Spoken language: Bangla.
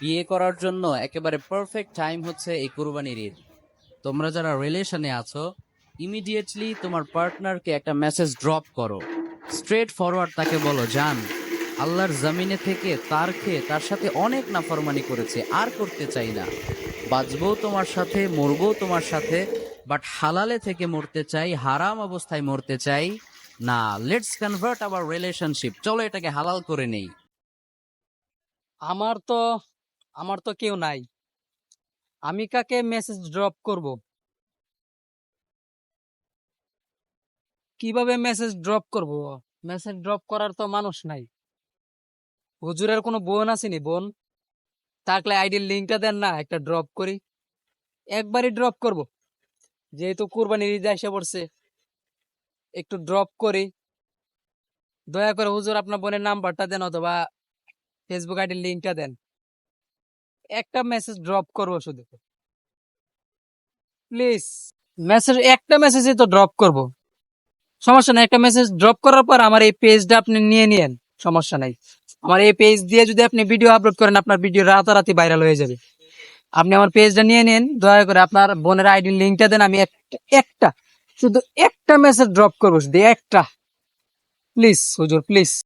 বিয়ে করার জন্য একেবারে পারফেক্ট টাইম হচ্ছে এই কুরবানির ঈদ। তোমরা যারা রিলেশনে আছো ইমিডিয়েটলি তোমার পার্টনারকে একটা মেসেজ ড্রপ করো। স্ট্রেট ফরওয়ার্ড তাকে বলো, জান, আল্লাহর জমিনে থেকে তার খেয়ে তার সাথে অনেক নাফরমানি করেছে, আর করতে চাই না। বাঁচবও তোমার সাথে, মরবও তোমার সাথে বাট হালালে থেকে মরতে চাই, হারাম অবস্থায় মরতে চাই, না লেটস কনভার্ট আওয়ার রিলেশনশিপ চলো এটাকে হালাল করে নেই। আমার তো আমার তো কেউ নাই। আমি কাকে মেসেজ ড্রপ করব? কীভাবে মেসেজ ড্রপ করব? মেসেজ ড্রপ করার তো মানুষ নাই। হুজুরের কোনো বোন আসেনি, বোন? থাকলে আইডির লিঙ্কটা দেন না, একটা ড্রপ করি। একবারই ড্রপ করব। যেহেতু কুরবানির ঈদ এসে পড়ছে, একটু ড্রপ করি। দয়া করে হুজুর আপনার বোনের নাম্বারটা দেন অথবা ফেসবুক আইডির লিঙ্কটা দেন। একটা মেসেজ ড্রপ করব শুধু। প্লিজ মেসেজ একটা মেসেজই তো ড্রপ করব। সমস্যা নাই, একটা মেসেজ ড্রপ করার পর আমার এই পেজটা আপনি নিয়ে নিয়েন, সমস্যা নাই। আমার এই পেজ দিয়ে যদি আপনি ভিডিও আপলোড করেন, আপনার ভিডিও রাতারাতি ভাইরাল হয়ে যাবে। আপনি আমার পেজটা নিয়ে নিন দয়া করে আপনার বোনের আইডির লিঙ্কটা দেন, আমি একটা একটা, শুধু একটা মেসেজ ড্রপ করব, শুধু একটা। প্লিজ হুজুর প্লিজ